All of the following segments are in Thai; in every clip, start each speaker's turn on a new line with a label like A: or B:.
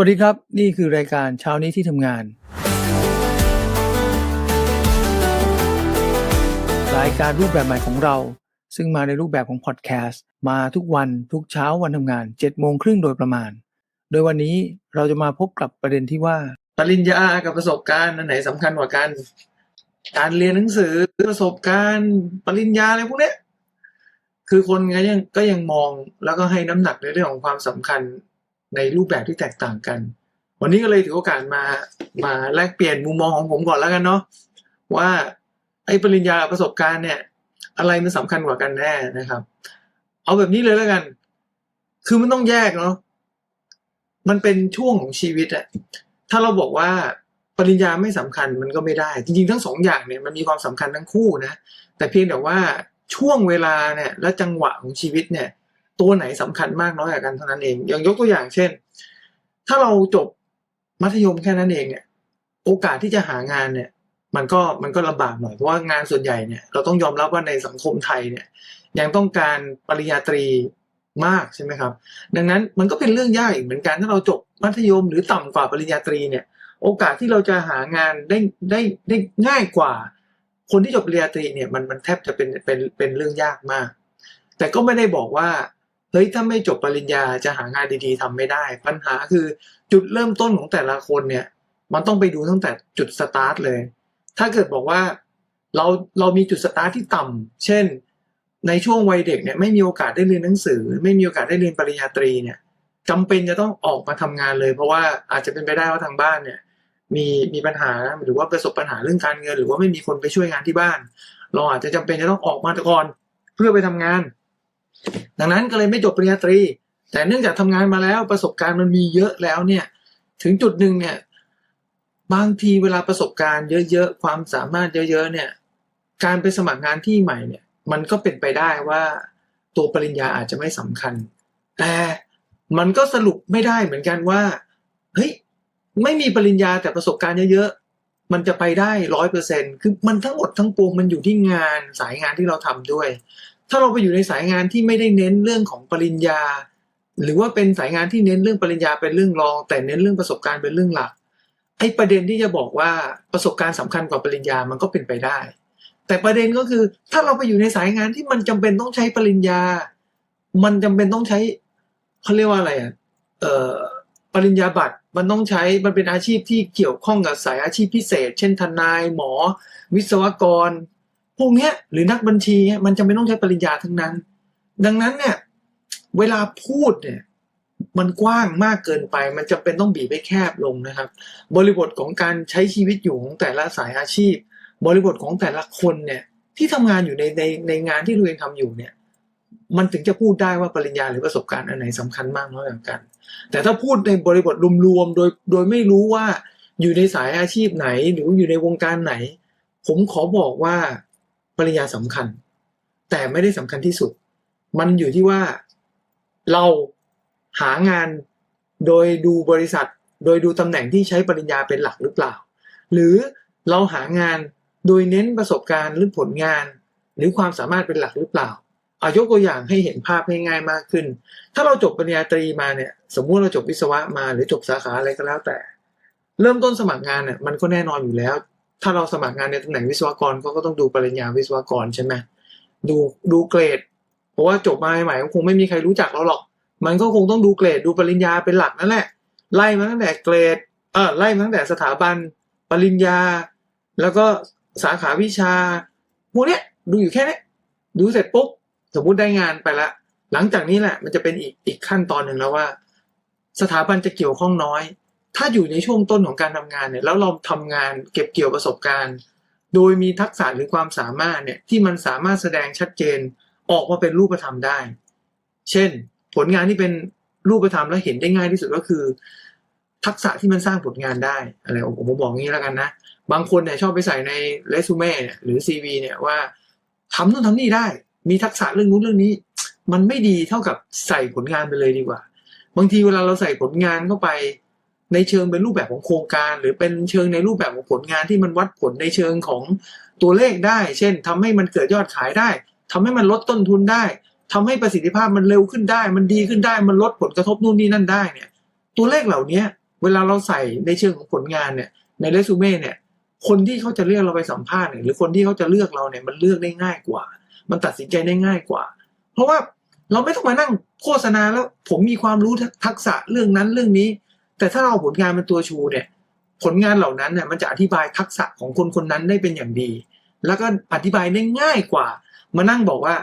A: วัสดีครับ นี่คือรายการเช้านี้ที่ทำงาน รายการรูปแบบใหม่ของเรา ซึ่งมาในรูปแบบของพอดแคสต์มาทุกวันทุกเช้าวันทำงาน7โมงครึ่งโดยประมาณ โดยวันนี้เราจะมาพบกับประเด็นที่ว่า ปริญญากับประสบการณ์อันไหนสำคัญกว่ากัน การเรียนหนังสือประสบการณ์ปริญญาอะไรพวกเนี้ยคือคนก็ยังก็ยังมองแล้วก็ให้น้ำหนักในเรื่องของความสำคัญ ในรูปแบบที่แตกต่างกัน วันนี้ก็เลยถือโอกาสมามาแลกเปลี่ยนมุมมองของผมก่อนแล้วกันเนาะว่าไอ้ปริญญาประสบการณ์เนี่ย อะไรมันสำคัญกว่ากันแน่นะครับ เอาแบบนี้เลยแล้วกัน คือมันต้องแยกเนาะมันเป็นช่วงของชีวิตอะถ้าเราบอกว่าปริญญาไม่สำคัญมันก็ไม่ได้ จริงๆ ทั้งสองอย่างเนี่ยมันมีความสำคัญทั้งคู่นะ แต่เพียงแต่ว่าช่วงเวลาเนี่ยและจังหวะของชีวิตเนี่ย ตัวไหนสำคัญมากน้อยกว่ากันเท่านั้นเอง อย่างยกตัวอย่างเช่น ถ้าเราจบมัธยมแค่นั้นเองเนี่ย โอกาสที่จะหางานเนี่ย มันก็มันก็ลำบากหน่อยเพราะว่างานส่วนใหญ่เนี่ยเราต้องยอมรับว่าในสังคมไทยเนี่ย ยังต้องการปริญญาตรีมากใช่ไหมครับ ดังนั้นมันก็เป็นเรื่องยากอีกเหมือนกันถ้าเราจบมัธยมหรือต่ำกว่าปริญญาตรีเนี่ย โอกาสที่เราจะหางานได้ได้ได้ง่ายกว่า คนที่จบปริญญาตรีเนี่ยมันมันแทบจะเป็นเป็นเป็นเรื่องยากมาก แต่ก็ไม่ได้บอกว่า ฮ้ยถ้าไม่จบปริญญาจะหางานดีๆทำไม่ได้ ปัญหาคือจุดเริ่มต้นของแต่ละคนเนี่ย มันต้องไปดูตั้งแต่จุดสตาร์ทเลย ถ้าเกิดบอกว่าเราเรามีจุดสตาร์ทที่ต่ำเช่น ในช่วงวัยเด็กเนี่ยไม่มีโอกาสได้เรียนหนังสือ ไม่มีโอกาสได้เรียนปริญญาตรีเนี่ยจำเป็นจะต้องออกมาทำงานเลย เพราะว่าอาจจะเป็นไปได้ว่าทางบ้านเนี่ย มีมีปัญหาหรือว่าประสบปัญหาเรื่องการเงิน หรือว่าไม่มีคนไปช่วยงานที่บ้าน เราอาจจะจำเป็นจะต้องออกมาก่อนเพื่อไปทำงาน ดังนั้นก็เลยไม่จบปริญญาตรี แต่เนื่องจากทำงานมาแล้วประสบการณ์มันมีเยอะแล้วเนี่ย ถึงจุดหนึ่งเนี่ยบางทีเวลาประสบการณ์เยอะๆ ความสามารถเยอะๆ เนี่ย การไปสมัครงานที่ใหม่เนี่ย มันก็เป็นไปได้ว่าตัวปริญญาอาจจะไม่สำคัญ แต่มันก็สรุปไม่ได้เหมือนกันว่า เฮ้ย ไม่มีปริญญาแต่ประสบการณ์เยอะๆ มันจะไปได้ร้อยเปอร์เซ็นคือมันทั้งหมดทั้งปวงมันอยู่ที่งานสายงานที่เราทำด้วย ถ้าเราไปอยู่ในสายงานที่ไม่ได้เน้นเรื่องของปริญญา หรือว่าเป็นสายงานที่เน้นเรื่องปริญญาเป็นเรื่องรอง แต่เน้นเรื่องประสบการณ์เป็นเรื่องหลัก ไอ้ประเด็นที่จะบอกว่าประสบการณ์สำคัญกว่าปริญญามันก็เป็นไปได้ แต่ประเด็นก็คือถ้าเราไปอยู่ในสายงานที่มันจำเป็นต้องใช้ปริญญา มันจำเป็นต้องใช้เขาเรียกว่าอะไรอะเอ่อปริญญาบัตรมันต้องใช้ มันเป็นอาชีพที่เกี่ยวข้องกับสายอาชีพพิเศษ เช่นทนาย หมอ วิศวกร พวกนี้หรือนักบัญชีมันจำเป็นต้องใช้ปริญญาทั้งนั้น ดังนั้นเนี่ย เวลาพูดเนี่ย มันกว้างมากเกินไป มันจำเป็นต้องบีบให้แคบลงนะครับ บริบทของการใช้ชีวิตอยู่ของแต่ละสายอาชีพ บริบทของแต่ละคนเนี่ย ที่ทำงานอยู่ในในในงานที่ตัวเองทำอยู่เนี่ย มันถึงจะพูดได้ว่าปริญญาหรือประสบการณ์อันไหนสำคัญมากน้อยกว่ากัน แต่ถ้าพูดในบริบทรวมๆโดยโดยไม่รู้ว่าอยู่ในสายอาชีพไหนหรืออยู่ในวงการไหน ผมขอบอกว่า ปริญญาสำคัญ แต่ไม่ได้สำคัญที่สุด มันอยู่ที่ว่าเราหางานโดยดูบริษัท โดยดูตำแหน่งที่ใช้ปริญญาเป็นหลักหรือเปล่า หรือเราหางานโดยเน้นประสบการณ์หรือผลงาน หรือความสามารถเป็นหลักหรือเปล่าเอายกตัวอย่างให้เห็นภาพง่ายๆมากขึ้น ถ้าเราจบปริญญาตรีมาเนี่ย สมมุติเราจบวิศวะมาหรือจบสาขาอะไรก็แล้วแต่ เริ่มต้นสมัครงานเนี่ยมันก็แน่นอนอยู่แล้ว ถ้าเราสมัครงานในตำแหน่งวิศวกรเขาก็ต้องดูปริญญาวิศวกรใช่ไหมดูดูเกรด เพราะว่าจบมาใหม่ๆคงไม่มีใครรู้จักเราหรอก มันก็คงต้องดูเกรดดูปริญญาเป็นหลักนั่นแหละ ไล่มาตั้งแต่เกรดเออไล่มาตั้งแต่สถาบัน ปริญญา แล้วก็สาขาวิชาพวกเนี้ยดูอยู่แค่นี้ดูเสร็จปุ๊บสมมุติได้งานไปละหลังจากนี้แหละ มันจะเป็นอีกอีกขั้นตอนหนึ่งแล้วว่า สถาบันจะเกี่ยวข้องน้อย ถ้าอยู่ในช่วงต้นของการทำงานเนี่ยแล้วเราทำงานเก็บเกี่ยวประสบการณ์ โดยมีทักษะหรือความสามารถเนี่ยที่มันสามารถแสดงชัดเจนออกมาเป็นรูปธรรมได้ เช่น ผลงานที่เป็นรูปธรรมและเห็นได้ง่ายที่สุดก็คือ ทักษะที่มันสร้างผลงานได้อะไรผมบอกงี้แล้วกันนะ บางคนเนี่ยชอบไปใส่ในเรซูเม่หรือซีวีเนี่ยว่าทำนู่นทำนี่ได้ มีทักษะเรื่องนู้นเรื่องนี้ มันไม่ดีเท่ากับใส่ผลงานไปเลยดีกว่า บางทีเวลาเราใส่ผลงานเข้าไป ในเชิงเป็นรูปแบบของโครงการ หรือเป็นเชิงในรูปแบบของผลงานที่มันวัดผลในเชิงของตัวเลขได้ เช่นทำให้มันเกิดยอดขายได้ทำให้มันลดต้นทุนได้ทำให้ประสิทธิภาพมันเร็วขึ้นได้ มันดีขึ้นได้มันลดผลกระทบนู่นนี่นั่นได้เนี่ยตัวเลขเหล่านี้เวลาเราใส่ในเชิงของผลงานเนี่ยในเรซูเม่เนี่ยคนที่เขาจะเรียกเราไปสัมภาษณ์เนี่ยหรือคนที่เขาจะเลือกเราเนี่ยมันเลือกได้ง่ายกว่า มันตัดสินใจได้ง่ายกว่า เพราะว่าเราไม่ต้องมานั่งโฆษณาแล้วผมมีความรู้ทักษะเรื่องนั้นเรื่องนี้ แต่ถ้าเราผลงานเป็นตัวชูเนี่ย ผลงานเหล่านั้นเนี่ยมันจะอธิบายทักษะของคนคนนั้นได้เป็นอย่างดี แล้วก็อธิบายได้ง่ายกว่า มานั่งบอกว่า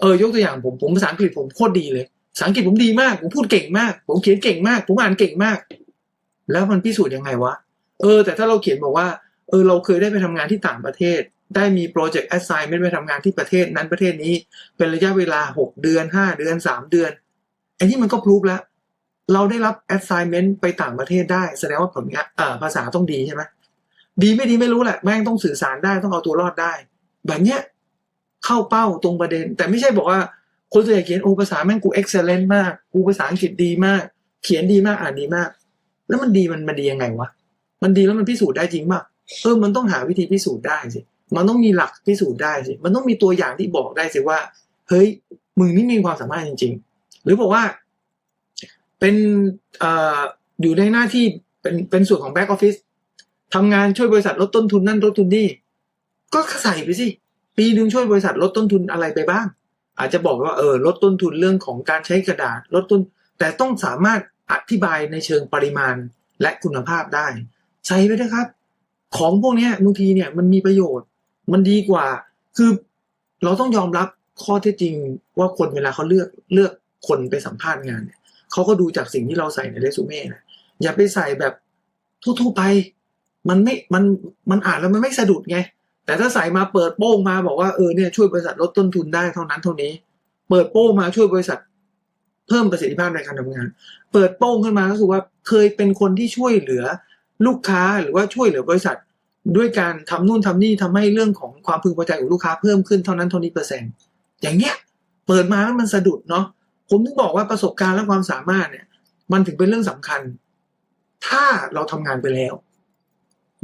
A: เออยกตัวอย่างผมผมภาษาอังกฤษผมโคตรดีเลยภาษาอังกฤษผมดีมาก ผมพูดเก่งมาก ผมเขียนเก่งมาก ผมอ่านเก่งมาก แล้วมันพิสูจน์ยังไงวะเออ แต่ถ้าเราเขียนบอกว่า เออเราเคยได้ไปทำงานที่ต่างประเทศ ได้มีโปรเจกต์แอสไซน์ไม่ไปทำงานที่ประเทศนั้นประเทศนี้ เป็นระยะเวลาหกเดือนห้าเดือนสามเดือนไอ้นี่มันก็พรูฟแล้ว เราได้รับ assignment ไปต่างประเทศได้ แสดงว่าผลงานภาษาต้องดีใช่ไหมดีไม่ดีไม่รู้แหละแม่งต้องสื่อสารได้ต้องเอาตัวรอดได้ แบบเนี้ยเข้าเป้าตรงประเด็น แต่ไม่ใช่บอกว่าคนส่วนใหญ่เขียนโอ้ภาษาแม่งกู excellent มากกูภาษาอังกฤษดีมาก เขียนดีมากอ่านดีมาก แล้วมันดีมันมันดียังไงวะมันดีแล้วมันพิสูจน์ได้จริงป่ะเออมันต้องหาวิธีพิสูจน์ได้สิมันต้องมีหลักพิสูจน์ได้สิมันต้องมีตัวอย่างที่บอกได้สิว่า เฮ้ยมึงนี่มีความสามารถจริง ๆ หรือบอกว่า เป็นออยู่ในหน้าที่เป็นเป็นส่วนของแบ็กออฟฟิศทำงานช่วยบริษัทลดต้นทุนนั่นลดทุนนี่ก็ใส่ไปสิ ปีหนึ่งช่วยบริษัทลดต้นทุนอะไรไปบ้าง อาจจะบอกว่าเออลดต้นทุนเรื่องของการใช้กระดาษลดต้น แต่ต้องสามารถอธิบายในเชิงปริมาณและคุณภาพได้ ใช้ไปนะครับ ของพวกนี้บางทีเนี่ยมันมีประโยชน์ มันดีกว่า คือเราต้องยอมรับข้อเท็จจริงว่าคนเวลาเขาเลือกเลือกคนไปสัมภาษณ์งานเนี่ย เขาก็ดูจากสิ่งที่เราใส่ในเรซูเม่นะอย่าไปใส่แบบทั่วๆไป มันไม่มันมันอ่านแล้วมันไม่สะดุดไง แต่ถ้าใส่มาเปิดโป้งมาบอกว่าเออเนี่ยช่วยบริษัทลดต้นทุนได้เท่านั้นเท่านี้ เปิดโป้งมาช่วยบริษัทเพิ่มประสิทธิภาพในการทำงาน เปิดโป้งขึ้นมาก็คือว่าเคยเป็นคนที่ช่วยเหลือลูกค้าหรือว่าช่วยเหลือบริษัท ด้วยการทำนู่นทำนี่ทำให้เรื่องของความพึงพอใจของลูกค้าเพิ่มขึ้นเท่านั้นเท่านี้เปอร์เซ็นต์อย่างเงี้ย เปิดมาแล้วมันสะดุดเนาะ ผมถึงบอกว่าประสบการณ์และความสามารถเนี่ย มันถึงเป็นเรื่องสำคัญ ถ้าเราทำงานไปแล้ว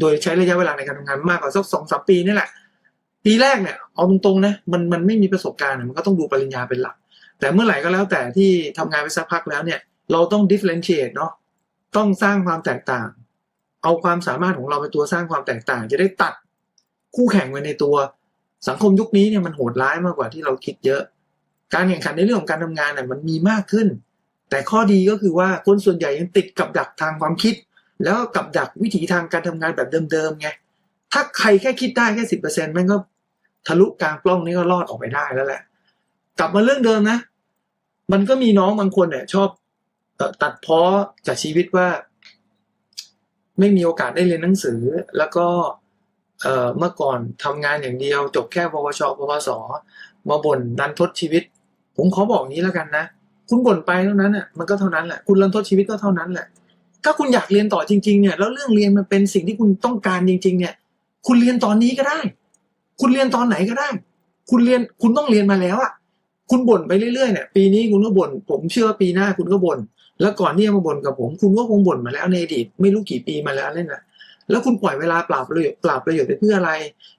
A: โดยใช้ระยะเวลาในการทำงานมากกว่าสักสองสามปีนี่แหละ ปีแรกเนี่ยเอาตรงๆนะมันมันไม่มีประสบการณ์มันก็ต้องดูปริญญาเป็นหลัก แต่เมื่อไหร่ก็แล้วแต่ที่ทำงานไปสักพักแล้วเนี่ย เราต้อง differentiate เนาะต้องสร้างความแตกต่าง เอาความสามารถของเราเป็นตัวสร้างความแตกต่าง จะได้ตัดคู่แข่งไว้ในตัวสังคมยุคนี้เนี่ยมันโหดร้ายมากกว่าที่เราคิดเยอะ การแข่งขันในเรื่องของการทำงานเนี่ยมันมีมากขึ้น แต่ข้อดีก็คือว่าคนส่วนใหญ่ยังติดกับดักทางความคิด แล้วกับดักวิถีทางการทำงานแบบเดิมๆไงถ้าใครแค่คิดได้แค่สิบเปอร์เซ็นต์มันก็ทะลุกลางปล้องนี่ก็รอดออกไปได้แล้วแหละ กลับมาเรื่องเดิมนะ มันก็มีน้องบางคนเนี่ยชอบตัดเพ้อจากชีวิตว่า ไม่มีโอกาสได้เรียนหนังสือ แล้วก็เอ่อเมื่อก่อนทำงานอย่างเดียว จบแค่ปวชปวสมาบ่นดันทดชีวิต ผมขอบอกนี้แล้วกันนะ คุณบ่นไปเท่านั้นอะมันก็เท่านั้นแหละคุณรันทดชีวิตก็เท่านั้นแหละ ถ้าคุณอยากเรียนต่อจริง ๆ เนี่ยแล้วเรื่องเรียนมันเป็นสิ่งที่คุณต้องการจริง ๆ เนี่ย คุณเรียนตอนนี้ก็ได้ คุณเรียนตอนไหนก็ได้ คุณเรียนคุณต้องเรียนมาแล้วอะคุณบ่นไปเรื่อยๆเนี่ยปีนี้คุณก็บ่นผมเชื่อว่าปีหน้าคุณก็บ่นแล้วก่อนที่จะมาบ่นกับผม คุณก็คงบ่นมาแล้วในอดีตไม่รู้กี่ปีมาแล้วเล่นน่ะแล้วคุณปล่อยเวลาเปล่าประโยชน์เปล่าประโยชน์ไปเพื่ออะไร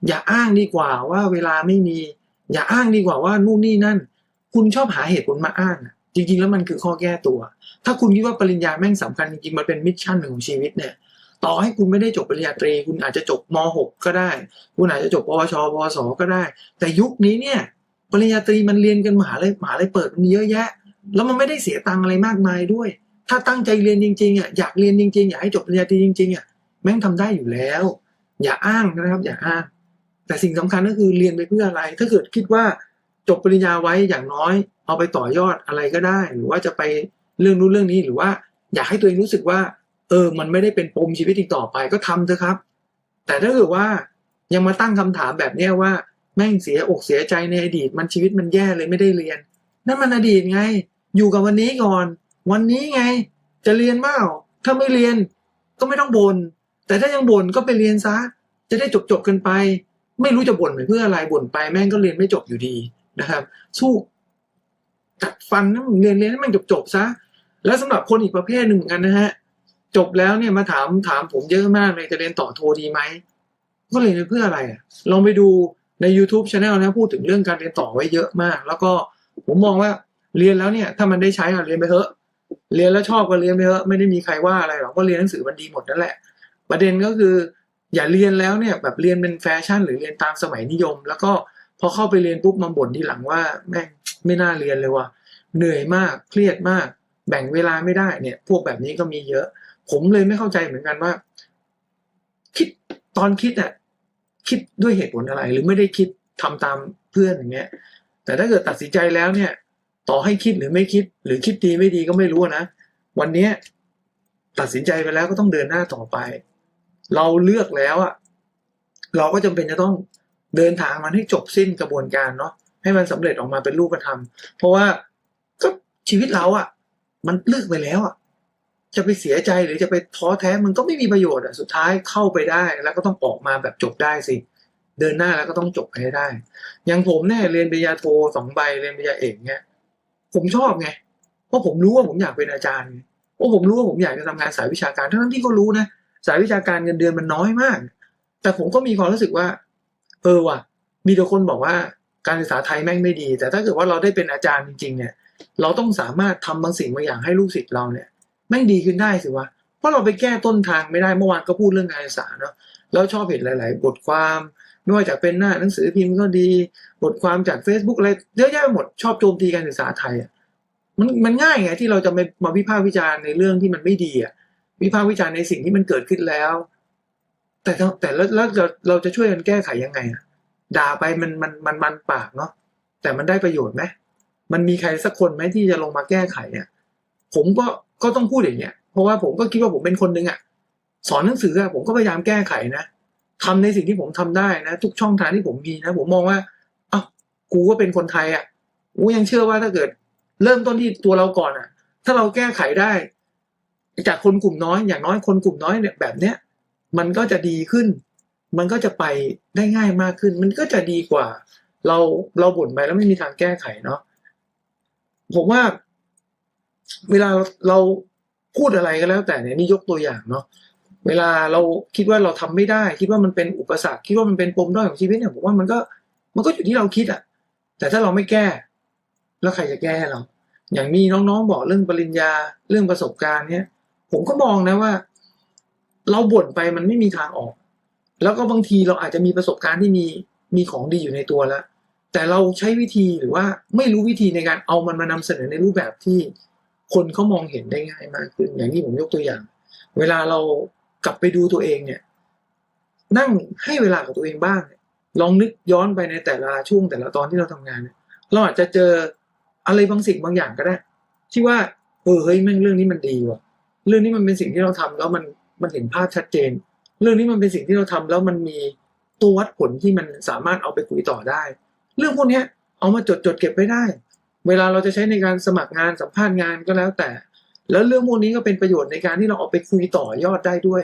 A: อย่าอ้างดีกว่าว่าเวลาไม่มี อย่าอ้างดีกว่าว่านู่นนี่นั่น คุณชอบหาเหตุผลมาอ้างอะจริง ๆ แล้วมันคือข้อแก้ตัว ถ้าคุณคิดว่าปริญญาแม่งสำคัญจริงๆมันเป็นมิชชั่นหนึ่งของชีวิตเนี่ยต่อให้คุณไม่ได้จบปริญญาตรี คุณอาจจะจบม .6 ก็ได้ คุณอาจจะจบปวชปวสก็ได้ แต่ยุคนี้เนี่ยปริญญาตรีมันเรียนกันมหาลัยมหาลัยเปิดมันเยอะแยะ แล้วมันไม่ได้เสียตังค์อะไรมากมายด้วย ถ้าตั้งใจเรียนจริงๆอะอยากเรียนจริงๆอยากให้จบปริญญาตรีจริงๆอะแม่งทำได้อยู่แล้ว อย่าอ้างนะครับ อย่าอ้าง แต่สิ่งสำคัญก็คือเรียนไปเพื่ออะไร ถ้าเกิดคิดว่า จบปริญญาไว้อย่างน้อย เอาไปต่อยอดอะไรก็ได้ หรือว่าจะไปเรื่องนู้นเรื่องนี้หรือว่าอยากให้ตัวเองรู้สึกว่า เออ มันไม่ได้เป็นปมชีวิตอีกต่อไปก็ทำเถอะครับ แต่ถ้าเกิดว่ายังมาตั้งคำถามแบบเนี้ยว่าแม่งเสียอกเสียใจในอดีต มันชีวิตมันแย่เลยไม่ได้เรียนนั่นมันอดีตไง อยู่กับวันนี้ก่อน วันนี้ไง จะเรียนเปล่าถ้าไม่เรียนก็ไม่ต้องบน่นแต่ถ้ายังบ่นก็ไปเรียนซะ จะได้จบจบกันไป ไม่รู้จะบ่นไปเพื่ออะไรบ่นไปแม่งก็เรียนไม่จบอยู่ดี นะครับ สู้กัดฟันนะมึงเรียนเรียนให้มันจบจบซะแล้วสำหรับคนอีกประเภทหนึ่งเหมือนกันนะฮะจบแล้วเนี่ยมาถามถามผมเยอะมากเลยจะเรียนต่อโทดีไหมก็เรียนเพื่ออะไรอะลองไปดูใน YouTube Channel นะพูดถึงเรื่องการเรียนต่อไว้เยอะมาก แล้วก็ผมมองว่าเรียนแล้วเนี่ยถ้ามันได้ใช้อะเรียนไปเถอะเรียนแล้วชอบก็เรียนไปเถอะไม่ได้มีใครว่าอะไรหรอกก็เรียนหนังสือมันดีหมดนั่นแหละ ประเด็นก็คือ อย่าเรียนแล้วเนี่ยแบบเรียนเป็นแฟชั่น หรือเรียนตามสมัยนิยม แล้วก็ อเข้าไปเรียนปุ๊บมาบ่นทีหลังว่าแม่งไม่น่าเรียนเลยว่ะเหนื่อยมากเครียดมาก แบ่งเวลาไม่ได้เนี่ย พวกแบบนี้ก็มีเยอะ ผมเลยไม่เข้าใจเหมือนกันว่า คิดตอนคิดอะคิดด้วยเหตุผลอะไร หรือไม่ได้คิดทำตามเพื่อนอย่างเงี้ย แต่ถ้าเกิดตัดสินใจแล้วเนี่ย ต่อให้คิดหรือไม่คิด หรือคิดดีไม่ดีก็ไม่รู้นะวันนี้ตัดสินใจไปแล้วก็ต้องเดินหน้าต่อไป เราเลือกแล้วอะเราก็จำเป็นจะต้อง เดินทางมันให้จบสิ้นกระบวนการเนาะให้มันสำเร็จออกมาเป็นรูปธรรม เพราะว่าก็ชีวิตเราอะมันเลือกไปแล้วอะจะไปเสียใจหรือจะไปท้อแท้มันก็ไม่มีประโยชน์อะสุดท้ายเข้าไปได้แล้วก็ต้องออกมาแบบจบได้สิ เดินหน้าแล้วก็ต้องจบให้ได้ อย่างผมเนี่ยเรียนปริญญาโทสองใบเรียนปริญญาเอกเนี่ยผมชอบไงเพราะผมรู้ว่าผมอยากเป็นอาจารย์เพราะผมรู้ว่าผมอยากจะทำงานสายวิชาการทั้งที่ก็รู้นะสายวิชาการเงินเดือนมันน้อยมาก แต่ผมก็มีความรู้สึกว่า เออว่ะ มีแต่คนบอกว่าการศึกษาไทยแม่งไม่ดี แต่ถ้าเกิดว่าเราได้เป็นอาจารย์จริง ๆ เนี่ย เราต้องสามารถทำบางสิ่งบางอย่างให้ลูกศิษย์เราเนี่ยแม่งดีขึ้นได้สิวะเพราะเราไปแก้ต้นทางไม่ได้เมื่อวานก็พูดเรื่องการศึกษาเนาะแล้วชอบเห็นหลาย ๆ บทความไม่ว่าจะเป็นหน้าหนังสือพิมพ์ก็ดี บทความจาก Facebook อะไรเยอะแยะไปหมดชอบโจมตีการศึกษาไทยอะมันมันง่ายไงที่เราจะมามาวิพากษ์วิจารณ์ในเรื่องที่มันไม่ดีอะวิพากษ์วิจารณ์ในสิ่งที่มันเกิดขึ้นแล้ว แต่แต่แล้วเราเราจะช่วยกันแก้ไขยังไงอะด่าไปมันมันมันมันปากเนาะแต่มันได้ประโยชน์ไหมมันมีใครสักคนไหมที่จะลงมาแก้ไขเนี่ยผมก็ก็ต้องพูดอย่างเงี้ยเพราะว่าผมก็คิดว่าผมเป็นคนหนึ่งอะสอนหนังสืออะผมก็พยายามแก้ไขนะทำในสิ่งที่ผมทำได้นะ ทุกช่องทางที่ผมมีนะ ผมมองว่าอ้าวกูก็เป็นคนไทยอะกูยังเชื่อว่าถ้าเกิด เริ่มต้นที่ตัวเราก่อนอะถ้าเราแก้ไขได้ จากคนกลุ่มน้อยอย่างน้อยคนกลุ่มน้อยเนี่ยแบบเนี้ย มันก็จะดีขึ้น มันก็จะไปได้ง่ายมากขึ้น มันก็จะดีกว่า เราเราบ่นไปแล้วไม่มีทางแก้ไขเนาะผมว่า เวลาเราพูดอะไรก็แล้ว แต่เนี่ยนี่ยกตัวอย่างเนาะเวลาเราคิดว่าเราทำไม่ได้ คิดว่ามันเป็นอุปสรรคคิดว่ามันเป็นปมด้อยของชีวิตเนี่ยผมว่ามันก็มันก็อยู่ที่เราคิดอะแต่ถ้าเราไม่แก้ แล้วใครจะแก้ให้เรา อย่างมีน้องๆบอกเรื่องปริญญาเรื่องประสบการณ์เนี่ย ผมก็มองนะว่า เราบ่นไปมันไม่มีทางออก แล้วก็บางทีเราอาจจะมีประสบการณ์ที่มีมีของดีอยู่ในตัวแล้ว แต่เราใช้วิธีหรือว่าไม่รู้วิธีในการเอามันมานำเสนอในรูปแบบที่คนเขามองเห็นได้ง่ายมากขึ้น อย่างที่ผมยกตัวอย่าง เวลาเรากลับไปดูตัวเองเนี่ย นั่งให้เวลากับตัวเองบ้าง ลองนึกย้อนไปในแต่ละช่วงแต่ละตอนที่เราทำงาน เราอาจจะเจออะไรบางสิ่งบางอย่างก็ได้ ที่ว่าเออเฮ้ยแม่งเรื่องนี้มันดีว่ะ เรื่องนี้มันเป็นสิ่งที่เราทำแล้วมัน มันเห็นภาพชัดเจน เรื่องนี้มันเป็นสิ่งที่เราทำแล้วมันมีตัววัดผลที่มันสามารถเอาไปคุยต่อได้ เรื่องพวกนี้เอามาจดจดเก็บไว้ได้ เวลาเราจะใช้ในการสมัครงานสัมภาษณ์งานก็แล้วแต่ แล้วเรื่องพวกนี้ก็เป็นประโยชน์ในการที่เราเอาไปคุยต่อยอดได้ด้วย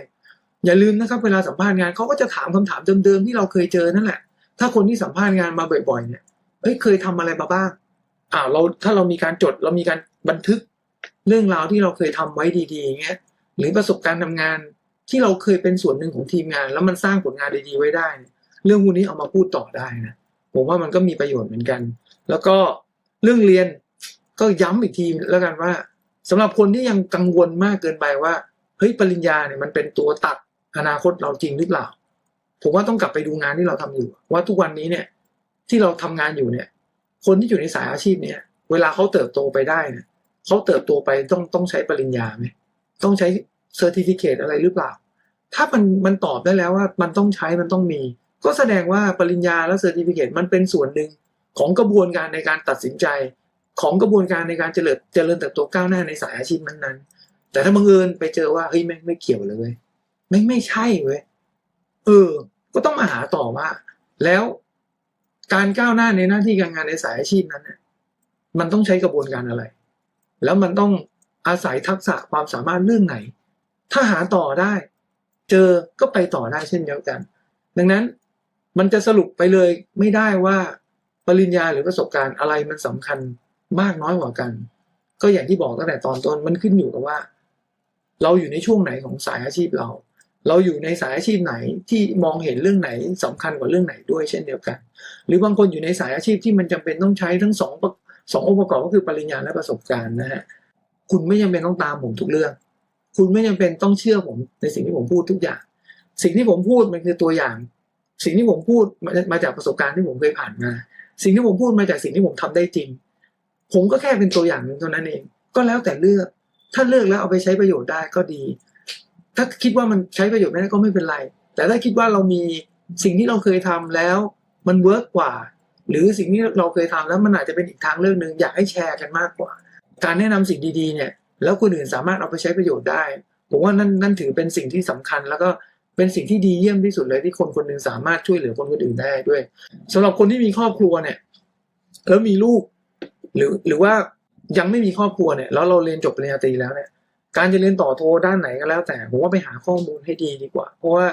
A: อย่าลืมนะครับเวลาสัมภาษณ์งานเขาก็จะถามคำถามเดิมๆที่เราเคยเจอนั่นแหละ ถ้าคนที่สัมภาษณ์งานมาบ่อยๆเนี่ยเอ้ยเคยทำอะไรมาบ้างอ่าเราถ้าเรามีการจดเรามีการบันทึกเรื่องราวที่เราเคยทำไว้ดีๆอย่างเงี้ย หรือประสบการณ์ทำงานที่เราเคยเป็นส่วนหนึ่งของทีมงาน แล้วมันสร้างผลงานดีๆไว้ได้ เรื่องพวกนี้เอามาพูดต่อได้นะผมว่ามันก็มีประโยชน์เหมือนกัน แล้วก็เรื่องเรียนก็ย้ำอีกทีแล้วกันว่าสำหรับคนที่ยังกังวลมากเกินไปว่าเฮ้ยปริญญาเนี่ยมันเป็นตัวตัดอนาคตเราจริงหรือเปล่า ผมว่าต้องกลับไปดูงานที่เราทำอยู่ ว่าทุกวันนี้เนี่ยที่เราทำงานอยู่เนี่ย คนที่อยู่ในสายอาชีพเนี่ย เวลาเขาเติบโตไปได้เนี่ยเขาเติบโตไปต้องต้องใช้ปริญญาไหม ต้องใช้เซอร์ติฟิเคตอะไรหรือเปล่า ถ้ามันมันตอบได้แล้วว่ามันต้องใช้มันต้องมี ก็แสดงว่าปริญญาและเซอร์ติฟิเคตมันเป็นส่วนหนึ่งของกระบวนการในการตัดสินใจ ของกระบวนการในการเจริญเจริญเติบโตก้าวหน้าในสายอาชีพนั้นๆ แต่ถ้าบังเอิญไปเจอว่าเฮ้ยไม่ไม่เกี่ยวเลยเว้ยไม่ไม่ใช่เว้ยเออ ก็ต้องมาหาต่อว่า แล้วการก้าวหน้าในหน้าที่การงานในสายอาชีพนั้นเนี่ยมันต้องใช้กระบวนการอะไร แล้วมันต้อง อาศัยทักษะความสามารถเรื่องไหน ถ้าหาต่อได้ เจอก็ไปต่อได้เช่นเดียวกัน ดังนั้นมันจะสรุปไปเลยไม่ได้ว่าปริญญาหรือประสบการณ์อะไรมันสำคัญมากน้อยกว่ากัน ก็อย่างที่บอกตั้งแต่ตอนต้นมันขึ้นอยู่กับว่า เราอยู่ในช่วงไหนของสายอาชีพเรา เราอยู่ในสายอาชีพไหนที่มองเห็นเรื่องไหนสำคัญกว่าเรื่องไหนด้วยเช่นเดียวกัน หรือบางคนอยู่ในสายอาชีพที่มันจำเป็นต้องใช้ทั้งสองสององค์ประกอบก็คือปริญญาและประสบการณ์นะฮะ คุณไม่จำเป็นต้องตามผมทุกเรื่อง คุณไม่จำเป็นต้องเชื่อผมในสิ่งที่ผมพูดทุกอย่าง สิ่งที่ผมพูดมันคือตัวอย่าง สิ่งที่ผมพูดมาจากประสบการณ์ที่ผมเคยผ่านมา สิ่งที่ผมพูดมาจากสิ่งที่ผมทำได้จริง ผมก็แค่เป็นตัวอย่างหนึ่งเท่านั้นเอง ก็แล้วแต่เลือก ถ้าเลือกแล้วเอาไปใช้ประโยชน์ได้ก็ดี ถ้าคิดว่ามันใช้ประโยชน์ไม่ได้ก็ไม่เป็นไร แต่ถ้าคิดว่าเรามีสิ่งที่เราเคยทำแล้วมันเวิร์กกว่า หรือสิ่งที่เราเคยทำแล้วมันอาจจะเป็นอีกทางเลือกหนึ่งอยากให้แชร์กันมากกว่า การแนะนำสิ่งดีๆเนี่ย แล้วคนอื่นสามารถเอาไปใช้ประโยชน์ได้ ผมว่านั่นนั่นถือเป็นสิ่งที่สำคัญ แล้วก็เป็นสิ่งที่ดีเยี่ยมที่สุดเลยที่คนคนหนึ่งสามารถช่วยเหลือคนคนอื่นได้ด้วยสำหรับคนที่มีครอบครัวเนี่ย แล้วมีลูก หรือหรือว่ายังไม่มีครอบครัวเนี่ยแล้วเราเรียนจบปริญญาตรีแล้วเนี่ย การจะเรียนต่อโทด้านไหนก็แล้ว แต่ผมว่าไปหาข้อมูลให้ดีดีกว่า เพราะว่า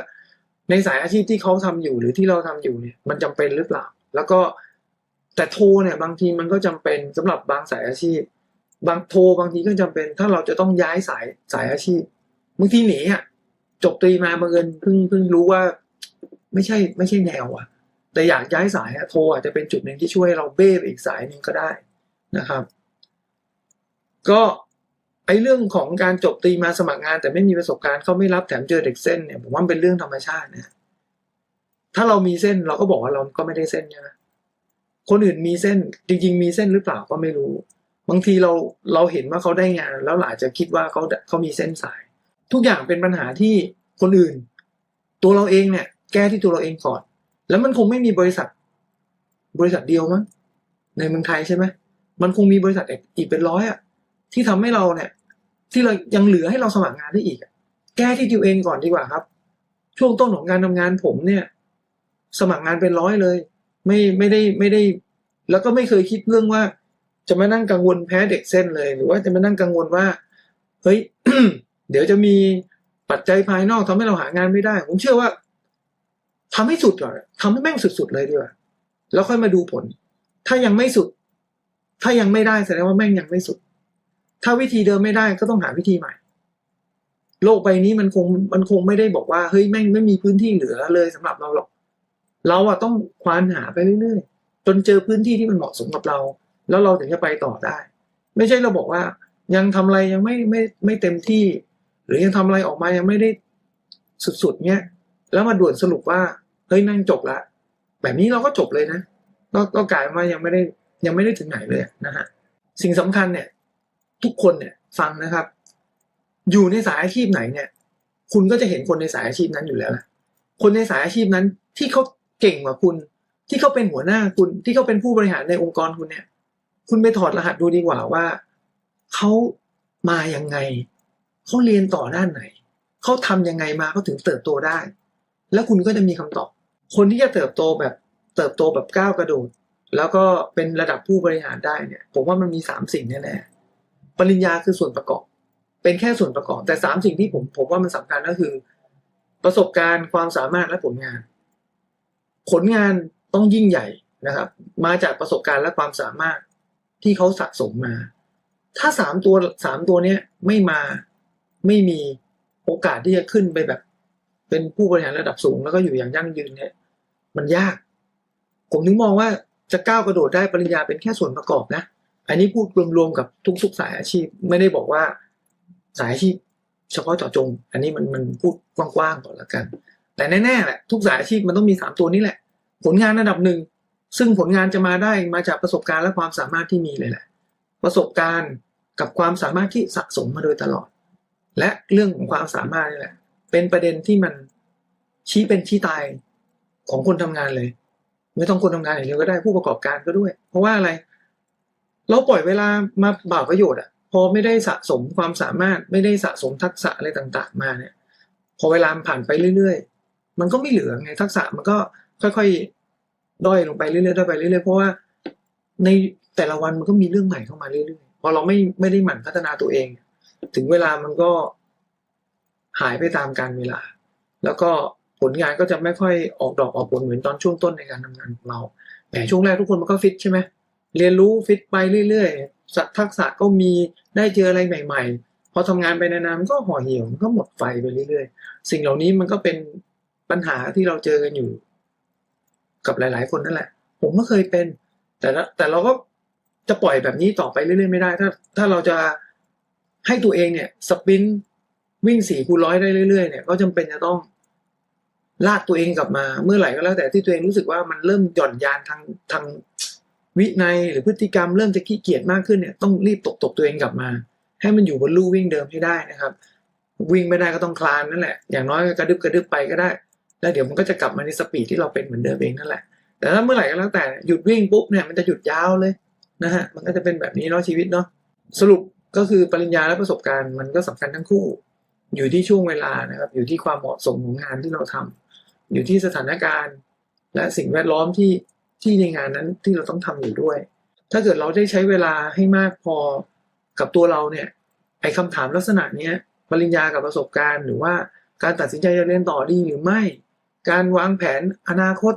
A: ในสายอาชีพที่เขาทำอยู่หรือที่เราทำอยู่เนี่ย มันจำเป็นหรือเปล่า แล้วก็แต่โทเนี่ยบางทีมันก็จำเป็นสำหรับบางสายอาชีพ บางโทรบางทีก็จำเป็น ถ้าเราจะต้องย้ายสายสายอาชีพบางทีหนีอะจบตรีมาบังเอิญเพิ่งเพิ่งรู้ว่า ไม่ใช่ไม่ใช่แนวอะ แต่อยากย้ายสายอะโทรอาจจะเป็นจุดหนึ่งที่ช่วยเราเบ้ไปอีกสายหนึ่งก็ได้นะครับ ก็ไอเรื่องของการจบตรีมาสมัครงาน แต่ไม่มีประสบการณ์เขาไม่รับแถมเจอเด็กเส้นเนี่ยผมว่าเป็นเรื่องธรรมชาตินะถ้าเรามีเส้นเราก็บอกว่าเราก็ไม่ได้เส้นใช่ไหมคนอื่นมีเส้นจริง ๆ มีเส้นหรือเปล่าก็ไม่รู้ บางทีเราเราเห็นว่าเขาได้งาน แล้วเราอาจจะคิดว่าเขาเขามีเส้นสาย ทุกอย่างเป็นปัญหาที่คนอื่น ตัวเราเองเนี่ย แก้ที่ตัวเราเองก่อน แล้วมันคงไม่มีบริษัท บริษัทเดียวมั้งในเมืองไทยใช่ไหมมันคงมีบริษัทอีกเป็นร้อยอะที่ทำให้เราเนี่ย ที่เรายังเหลือให้เราสมัครงานได้อีกอแก้ที่ตัวเองก่อนดีกว่าครับ ช่วงต้นของการทำงานผมเนี่ย สมัครงานเป็นร้อยเลย ไม่ไม่ได้ไม่ได้ แล้วก็ไม่เคยคิดเรื่องว่า จะมานั่งกังวลแพ้เด็กเส้นเลย หรือว่าจะมานั่งกังวลว่า เฮ้ย เดี๋ยวจะมีปัจจัยภายนอกทำให้เราหางานไม่ได้ ผมเชื่อว่าทำให้สุดก่อนทำให้แม่งสุดๆเลยดีกว่า แล้วค่อยมาดูผล ถ้ายังไม่สุด ถ้ายังไม่ได้แสดงว่าแม่งยังไม่สุด ถ้าวิธีเดิมไม่ได้ก็ต้องหาวิธีใหม่ โลกใบนี้มันคงมันคงไม่ได้บอกว่าเฮ้ยแม่งไม่มีพื้นที่เหลือเลยสำหรับเราหรอก เราอะต้องควานหาไปเรื่อยๆจนเจอพื้นที่ที่มันเหมาะสมกับเรา แล้วเราถึงจะไปต่อได้ ไม่ใช่เราบอกว่า ยังทำอะไรยังไม่ไม่ไม่เต็มที่ หรือยังทำอะไรออกมายังไม่ได้สุดๆเนี้ยแล้วมาด่วนสรุปว่าเฮ้ยแม่งจบละแบบนี้เราก็จบเลยนะก็ก็กลายมายังไม่ได้ยังไม่ได้ถึงไหนเลยนะฮะสิ่งสำคัญเนี่ย ทุกคนเนี่ยฟังนะครับ อยู่ในสายอาชีพไหนเนี่ย คุณก็จะเห็นคนในสายอาชีพนั้นอยู่แล้วแหละคนในสายอาชีพนั้นที่เขาเก่งกว่าคุณ ที่เขาเป็นหัวหน้าคุณที่เขาเป็นผู้บริหารในองค์กรคุณเนี่ย คุณไปถอดรหัสดูดีกว่าว่าเขามายังไงเขาเรียนต่อด้านไหนเขาทำยังไงมาเขาถึงเติบโตได้ แล้วคุณก็จะมีคำตอบ คนที่จะเติบโตแบบเติบโตแบบก้าวกระโดดแล้วก็เป็นระดับผู้บริหารได้เนี่ย ผมว่ามันมีสามสิ่งแน่ๆปริญญาคือส่วนประกอบ เป็นแค่ส่วนประกอบ แต่สามสิ่งที่ผมผมว่ามันสำคัญก็คือ ประสบการณ์ความสามารถและผลงาน ผลงานต้องยิ่งใหญ่นะครับ มาจากประสบการณ์และความสามารถ ที่เขาสะสมมา ถ้าสามตัวสามตัวเนี้ยไม่มาไม่มีโอกาสที่จะขึ้นไปแบบ เป็นผู้บริหารระดับสูงแล้วก็อยู่อย่างยั่งยืนเนี่ย มันยาก ผมถึงมองว่าจะก้าวกระโดดได้ปริญญาเป็นแค่ส่วนประกอบนะ อันนี้พูดรวมๆกับทุกๆสายอาชีพ ไม่ได้บอกว่าสายอาชีพเฉพาะเจาะจง อันนี้มันมันพูดกว้างๆก่อนละกัน แต่แน่ๆแหละทุกสายอาชีพมันต้องมีสามตัวนี้แหละ ผลงานระดับหนึ่ง ซึ่งผลงานจะมาได้มาจากประสบการณ์และความสามารถที่มีเลยแหละ ประสบการณ์กับความสามารถที่สะสมมาโดยตลอด และเรื่องของความสามารถนี่แหละ เป็นประเด็นที่มันชี้เป็นชี้ตายของคนทำงานเลย ไม่ต้องคนทำงานอย่างเดียวก็ได้ผู้ประกอบการก็ด้วย เพราะว่าอะไร เราปล่อยเวลามาบ่าวประโยชน์อะพอไม่ได้สะสมความสามารถไม่ได้สะสมทักษะอะไรต่างๆ มาเนี่ย พอเวลาผ่านไปเรื่อยๆ มันก็ไม่เหลือไงทักษะมันก็ค่อยๆ ด้อยลงไปเรื่อยๆด้อยไปเรื่อยๆเพราะว่าในแต่ละวันมันก็มีเรื่องใหม่เข้ามาเรื่อยๆพอเราไม่ไม่ได้หมั่นพัฒนาตัวเอง ถึงเวลามันก็หายไปตามการเวลา แล้วก็ผลงานก็จะไม่ค่อยออกดอกออกผลเหมือนตอนช่วงต้นในการทำงานของเราแต่ช่วงแรกทุกคนมันก็ฟิตใช่ไหมเรียนรู้ฟิตไปเรื่อยๆทักษะก็มีได้เจออะไรใหม่ ๆ พอทำงานไปนานๆมันก็ห่อเหี่ยวมันก็หมดไฟไปเรื่อยๆ สิ่งเหล่านี้มันก็เป็นปัญหาที่เราเจอกันอยู่ กับหลาย ๆ คนนั่นแหละ ผมก็เคยเป็น แต่แต่เราก็จะปล่อยแบบนี้ต่อไปเรื่อย ๆ ไม่ได้ ถ้า ถ้าเราจะให้ตัวเองเนี่ยสปรินต์วิ่งสี่คูร้อยได้เรื่อย ๆ เนี่ยก็จำเป็นจะต้องลากตัวเองกลับมาเมื่อไหร่ก็แล้วแต่ที่ตัวเองรู้สึกว่ามันเริ่มหย่อนยานทางทางวินัยหรือพฤติกรรมเริ่มจะขี้เกียจมากขึ้นเนี่ยต้องรีบตกตบตัวเองกลับมา ให้มันอยู่บนลู่วิ่งเดิมให้ได้นะครับ วิ่งไม่ได้ก็ต้องคลานนั่นแหละ อย่างน้อยก็กระดึบกระดึบไปก็ได้ แล้วเดี๋ยวมันก็จะกลับมาในสปีดที่เราเป็นเหมือนเดิมเองนั่นแหละ แต่ถ้าเมื่อไหร่ก็แล้วแต่หยุดวิ่งปุ๊บเนี่ยมันจะหยุดยาวเลยนะฮะ มันก็จะเป็นแบบนี้เนาะชีวิตเนาะ สรุปก็คือปริญญาและประสบการณ์มันก็สำคัญทั้งคู่ อยู่ที่ช่วงเวลานะครับ อยู่ที่ความเหมาะสมของงานที่เราทำอยู่ที่สถานการณ์ และสิ่งแวดล้อมที่ที่ในงานนั้นที่เราต้องทำอยู่ด้วย ถ้าเกิดเราได้ใช้เวลาให้มากพอกับตัวเราเนี่ย ไอ้คำถามลักษณะเนี้ย ปริญญากับประสบการณ์ หรือว่าการตัดสินใจจะเรียนต่อดีหรือไม่ การวางแผนอนาคต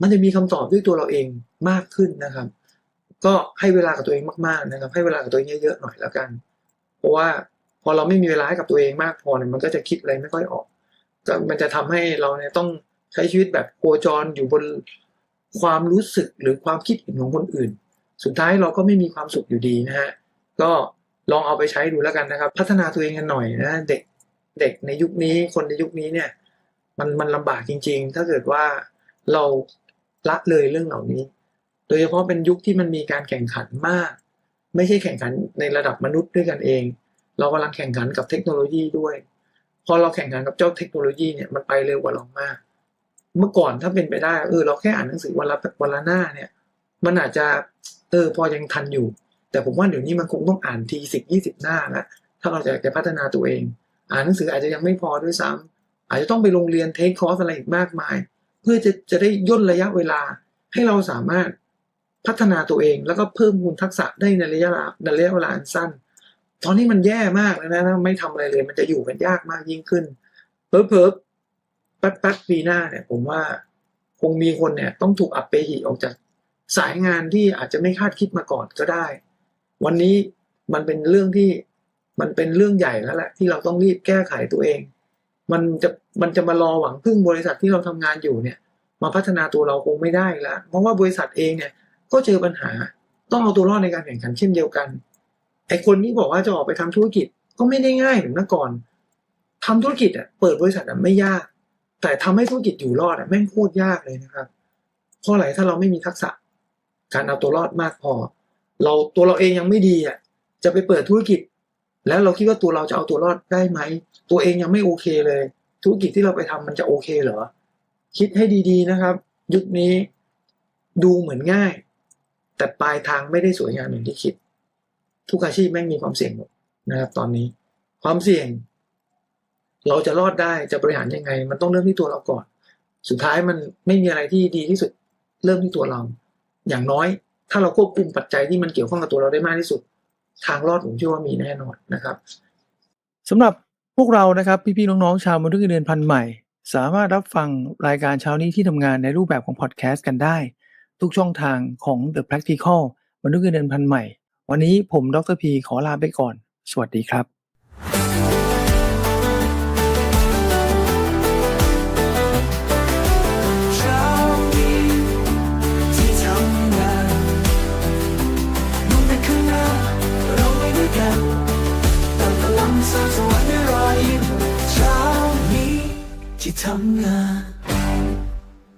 A: มันจะมีคำตอบด้วยตัวเราเองมากขึ้นนะครับ ก็ให้เวลากับตัวเองมากๆนะครับ ให้เวลากับตัวเองเยอะๆหน่อยแล้วกัน เพราะว่าพอเราไม่มีเวลาให้กับตัวเองมากพอเนี่ยมันก็จะคิดอะไรไม่ค่อยออกมันจะทำให้เราเนี่ยต้องใช้ชีวิตแบบโคจรอยู่บนความรู้สึกหรือความคิดเห็นของคนอื่น สุดท้ายเราก็ไม่มีความสุขอยู่ดีนะฮะก็ลองเอาไปใช้ดูแล้วกันนะครับ พัฒนาตัวเองกันหน่อยนะเด็กเด็กในยุคนี้คนในยุคนี้เนี่ย มันมันลำบากจริง ๆ ถ้าเกิดว่าเราละเลยเรื่องเหล่านี้ โดยเฉพาะเป็นยุคที่มันมีการแข่งขันมาก ไม่ใช่แข่งขันในระดับมนุษย์ด้วยกันเอง เรากำลังแข่งขันกับเทคโนโลยีด้วย พอเราแข่งขันกับเจ้าเทคโนโลยีเนี่ยมันไปเร็วกว่าเรามาก เมื่อก่อนถ้าเป็นไปได้เออเราแค่อ่านหนังสือวันละวันละหน้าเนี่ย มันอาจจะเออพอยังทันอยู่ แต่ผมว่าเดี๋ยวนี้มันคงต้องอ่านทีสิบยี่สิบหน้าละถ้าเราจะจะพัฒนาตัวเอง อ่านหนังสืออาจจะยังไม่พอด้วยซ้ำ อาจจะต้องไปโรงเรียนเทคคอร์สอะไรอีกมากมาย เพื่อจะจะได้ย่นระยะเวลาให้เราสามารถพัฒนาตัวเอง แล้วก็เพิ่มมูลทักษะได้ในระยะเวลาในระยะเวลาอันสั้น ตอนนี้มันแย่มากแล้วนะไม่ทำอะไรเลย มันจะอยู่กันยากมากยิ่งขึ้นเพิ่มเพิ่มแป๊บแป๊บปีหน้าเนี่ย ผมว่าคงมีคนเนี่ย ต้องถูกอัปเปหิออกจากสายงานที่อาจจะไม่คาดคิดมาก่อนก็ได้ วันนี้มันเป็นเรื่องที่มันเป็นเรื่องใหญ่แล้วแหละที่เราต้องรีบแก้ไขตัวเอง มันจะมันจะมารอหวังพึ่งบริษัทที่เราทำงานอยู่เนี่ย มาพัฒนาตัวเราคงไม่ได้แล้วเพราะว่าบริษัทเองเนี่ยก็เจอปัญหาต้องเอาตัวรอดในการแข่งขันเช่นเดียวกันไอ้คนที่บอกว่าจะออกไปทำธุรกิจก็ไม่ได้ง่ายเหมือนเมื่อก่อนทำธุรกิจอะเปิดบริษัทอะไม่ยาก แต่ทำให้ธุรกิจอยู่รอดอะแม่งโคตรยากเลยนะครับเพราะอะไรถ้าเราไม่มีทักษะ การเอาตัวรอดมากพอ เราตัวเราเองยังไม่ดีอะจะไปเปิดธุรกิจ แล้วเราคิดว่าตัวเราจะเอาตัวรอดได้ไหม ตัวเองยังไม่โอเคเลย ธุรกิจที่เราไปทำมันจะโอเคเหรอ คิดให้ดีๆนะครับ ยุคนี้ดูเหมือนง่าย แต่ปลายทางไม่ได้สวยงามอย่างที่คิด ทุกอาชีพแม่งมีความเสี่ยงหมดนะครับ ตอนนี้ความเสี่ยง เราจะรอดได้จะบริหารยังไง มันต้องเริ่มที่ตัวเราก่อน สุดท้ายมันไม่มีอะไรที่ดีที่สุด เริ่มที่ตัวเรา อย่างน้อย ถ้าเราควบคุมปัจจัยที่มันเกี่ยวข้องกับตัวเราได้มากที่สุด ทางรอดผมเชื่อว่ามีแน่นอนนะครับสำหรับ พวกเรานะครับพี่ๆน้องๆชาวมนุษย์เงินเดือนพันใหม่ สามารถรับฟังรายการเช้านี้ที่ทำงานในรูปแบบของพอดแคสต์กันได้ ทุกช่องทางของ The Practical มนุษย์เงินเดือนพันใหม่ วันนี้ผมดรพีขอลาไปก่อน สวัสดีครับ ทำงาน